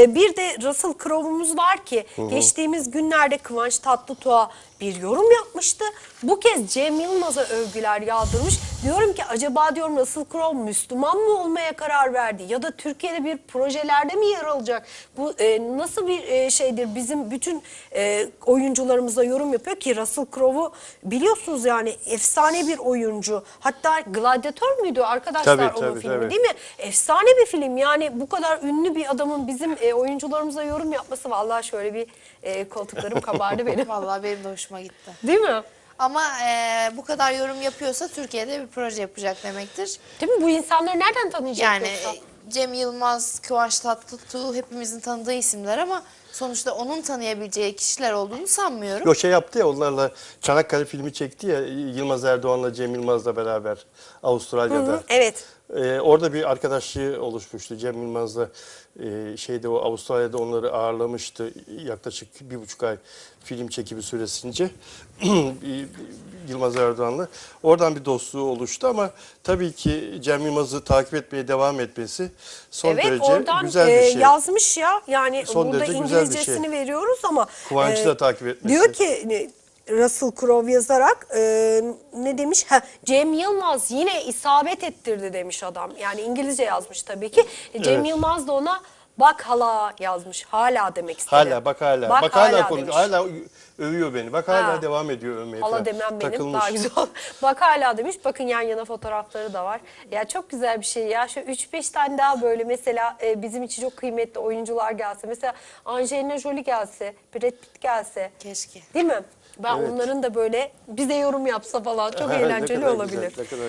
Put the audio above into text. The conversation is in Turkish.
E, Bir de Russell Crowe'umuz var ki geçtiğimiz günlerde Kıvanç Tatlıtuğ'a bir yorum yapmıştı. Bu kez Cem Yılmaz'a övgüler yağdırmış. Diyorum ki acaba diyorum Russell Crowe Müslüman mı olmaya karar verdi? Ya da Türkiye'de bir projelerde mi yer alacak? Bu e, nasıl bir e, şeydir? Bizim bütün e, oyuncularımıza yorum yapıyor ki Russell Crowe'u biliyorsunuz yani efsane bir oyuncu. Hatta Gladiator müydü arkadaşlar Tabii, onun tabii, filmi tabii. değil mi? Efsane bir film yani bu kadar ünlü bir adamın bizim e, oyuncularımıza yorum yapması vallahi şöyle bir e, koltuklarım kabardı benim. Vallahi benim de hoşuma gitti. Değil mi? Ama eee, bu kadar yorum yapıyorsa Türkiye'de bir proje yapacak demektir. Değil mi? Bu insanları nereden tanıyacak Yani yoksa? e, Cem Yılmaz, Kıvanç Tatlıtuğ hepimizin tanıdığı isimler ama sonuçta onun tanıyabileceği kişiler olduğunu sanmıyorum. O şey yaptı ya onlarla Çanakkale filmi çekti ya Yılmaz Erdoğan'la Cem Yılmaz'la beraber Avustralya'da. Hı, evet. Ee, orada bir arkadaşlığı oluşmuştu. Cem Yılmaz'la e, şeyde o Avustralya'da onları ağırlamıştı yaklaşık bir buçuk ay film çekimi süresince Yılmaz Erdoğan'la. Oradan bir dostluğu oluştu ama tabii ki Cem Yılmaz'ı takip etmeye devam etmesi son evet derece oradan güzel e, bir şey. yazmış ya yani Son burada derece bir İngilizcesini şey. veriyoruz ama e, Kıvanç'ı da takip etmesi. Diyor ki e, Russell Crowe yazarak e, ne demiş? Ha, Cem Yılmaz yine isabet ettirdi demiş adam. Yani İngilizce yazmış tabii ki. E, Cem Evet. Yılmaz da ona bak hala yazmış. Hala demek istedi. Hala bak hala. Bak, hala, konuş. demiş. Hala övüyor beni. Bak hala Ha. devam ediyor övmeye. Hala demem benim Takılmış. daha güzel. Bak hala demiş. Bakın yan yana fotoğrafları da var. Ya çok güzel bir şey ya. Şu 3-5 tane daha böyle mesela e, bizim için çok kıymetli oyuncular gelse. Mesela Angelina Jolie gelse, Brad Pitt gelse. Keşke. Değil mi? Ben Evet. onların da böyle bize yorum yapsa falan çok Ne eğlenceli kadar olabilir. güzel, ne kadar